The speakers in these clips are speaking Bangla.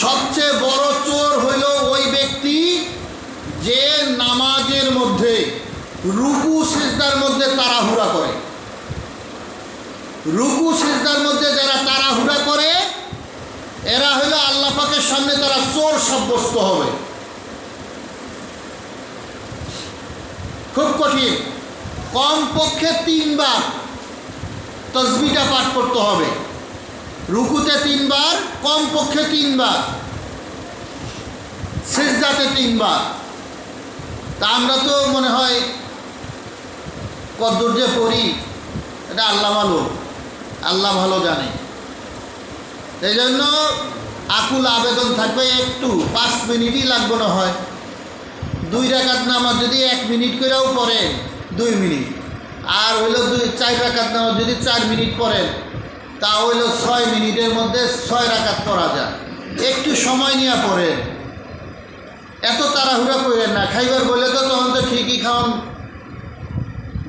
সবচেয়ে বড় চোর হইল ওই ব্যক্তি যে নামাজের মধ্যে, রুকু সিজদার মধ্যে তাড়াহুড়া করে। রুকু সিজদার মধ্যে যারা তাড়াহুড়া করে, এরা হইল আল্লাহ পাকের সামনে তারা চোর সাব্যস্ত হবে। খুব কঠিন। কমপক্ষে তিনবার তসবিটা পাঠ করতে হবে। রুকুতে তিনবার, কমপক্ষে তিনবার, সেজদাতে তিনবার। তা আমরা তো মনে হয় কদ্দুর যে পড়ি, এটা আল্লাহ ভালো আল্লাহ ভালো জানে। এই জন্য আকুল আবেদন থাকবে একটু, পাঁচ মিনিটই লাগবে না হয়। দুই রাকাত নামাজ যদি এক মিনিট করেও পড়েন, দুই মিনিট। আর হইল দুই, চার রাকাত নামাজ যদি চার মিনিট পড়েন তা হইল ছয় মিনিটের মধ্যে ছয় রাকাত পড়া যায়। একটু সময় নিয়ে পড়েন। এত তাড়াহুড়া করেন না। খাইবার বলে তো তখন তো ঠিকই খাওয়ান।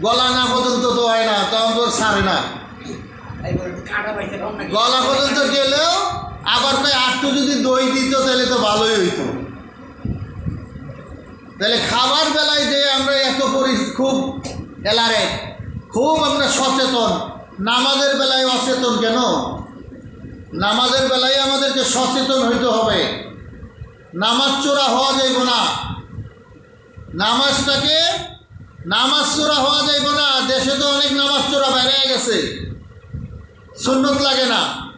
গলা না পর্যন্ত তো হয় না, তখন তো সারে না। গলা পর্যন্ত গেলেও আবার কই আটটু যদি দই দিত তাহলে তো ভালোই হইতো। তাহলে খাবার বেলায় যে আমরা এত পরি খুব এলারে খুব আমরা সচেতন। নামাজের বেলায় অচেতন কেন? নামাজের বেলায় আমাদেরকে সচেতন হইতে হবে। নামাজ চোরা হওয়া যাইব না। নামাজটাকে নামাজ চোরা হওয়া যাইব না। দেশে তো অনেক নামাজ চোরা বাইরে গেছে। সুন্নত লাগে না।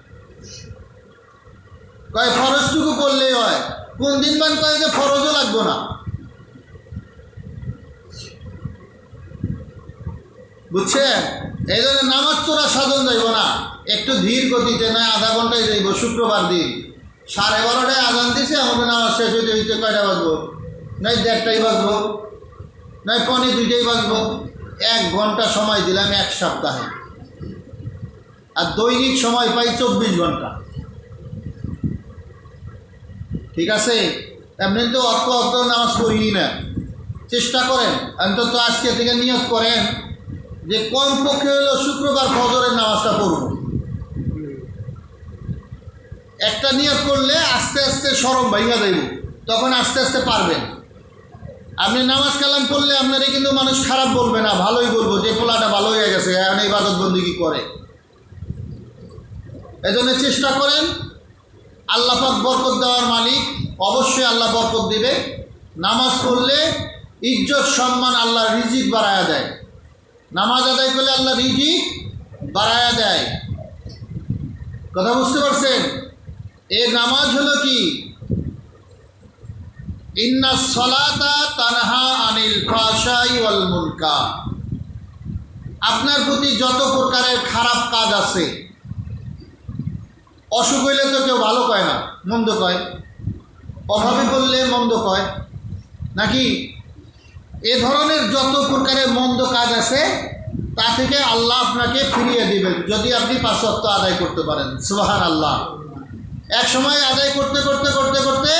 কয়, ফরজটুকু করলেই হয়। কোন দিন মান কয় যে ফরজও লাগবো না। বুঝছেন? এই জন্য নামাজ তোরা সাধন যাইব না। একটু ধীর গতিতে নয়, আধা ঘন্টায় যাইব, শুক্রবার দিন। সাড়ে বারোটায় আজান দিছে, আমাদের নামাজ শেষ হইতে হইতে কয়টা বাজবো? নয়, দেড়টাই বাজবো। নয়, পনে দুইটাই বাজবো। এক ঘণ্টা সময় দিলাম এক সপ্তাহে। আর দৈনিক সময় পাই চব্বিশ ঘণ্টা। ঠিক আছে? এমনি তো অত অত নামাজ পড়ি না। চেষ্টা করেন। অন্তত আজকে থেকে নিয়োগ করেন। যে কমপক্ষে হলো শুক্রবার ফজরের নামাজটা পড়ব একটা নিয়ত করলে আস্তে আস্তে সরম ভাইয়া যাইব তখন আস্তে আস্তে পারবেন। আপনি নামাজ কালাম করলে আপনারা কিন্তু মানুষ খারাপ বলবে না, ভালোই বলব, যে পোলাটা ভালো হয়ে গেছে, এখন ইবাদত বন্দি কি করে? এজন্য চেষ্টা করেন, আল্লাহ পাক বরকত দেওয়ার মালিক, অবশ্যই আল্লাহ বরকত দিবে। নামাজ পড়লে ইজ্জত, সম্মান আল্লাহ রিজিক বাড়ায়া দেয়। নামাজ আদায় করলে আল্লাহ রিজি বাড়ায়া দেয়। কথা বুঝতে পারছেন? এ নামাজ হলো কি? ইন্না সলাতা তানহা আনিল ফাশাই মুনকার আপনার প্রতি যত প্রকারের খারাপ কাজ আছে, অসুখ হইলে তো কেউ ভালো কয় না, মন্দ কয়। অভাবে বললে মন্দ কয়। নাকি? এ ধরনের যত প্রকারের মন্দ কাজ আছে, তা থেকে আল্লাহ আপনাকে ফিরিয়ে দিবেন, যদি আপনি পাঁচত্ব আদায় করতে পারেন। সুবাহান আল্লাহ এক সময় আদায় করতে করতে করতে করতে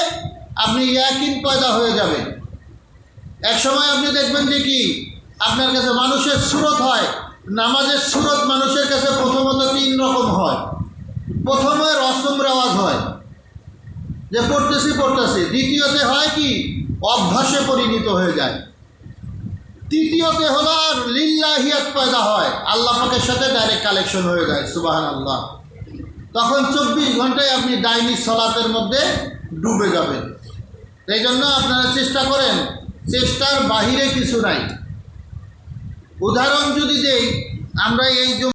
আপনি ইয়াকিন পয়দা হয়ে যাবেন। এক সময় আপনি দেখবেন যে কি, আপনার কাছে মানুষের সুরত হয়, নামাজের সুরত মানুষের কাছে প্রথমত তিন রকম হয়। প্রথমে রসম রেওয়াজ হয়, যে পড়তেছি পড়তেছি। দ্বিতীয়তে হয় কি, অভ্যাসে পরিণত হয়ে যায়। তৃতীয়তে হলো লিল্লাহিয়াত পয়দা হয়। আল্লাহ পাকের সাথে ডাইরেক্ট কালেকশন হয়ে যায় সুবাহান আল্লাহ তখন চব্বিশ ঘন্টায় আপনি ডাইনি সলাতের মধ্যে ডুবে যাবেন। এই জন্য আপনারা চেষ্টা করেন, চেষ্টার বাহিরে কিছু নাই। উদাহরণ যদি দেই, আমরা এই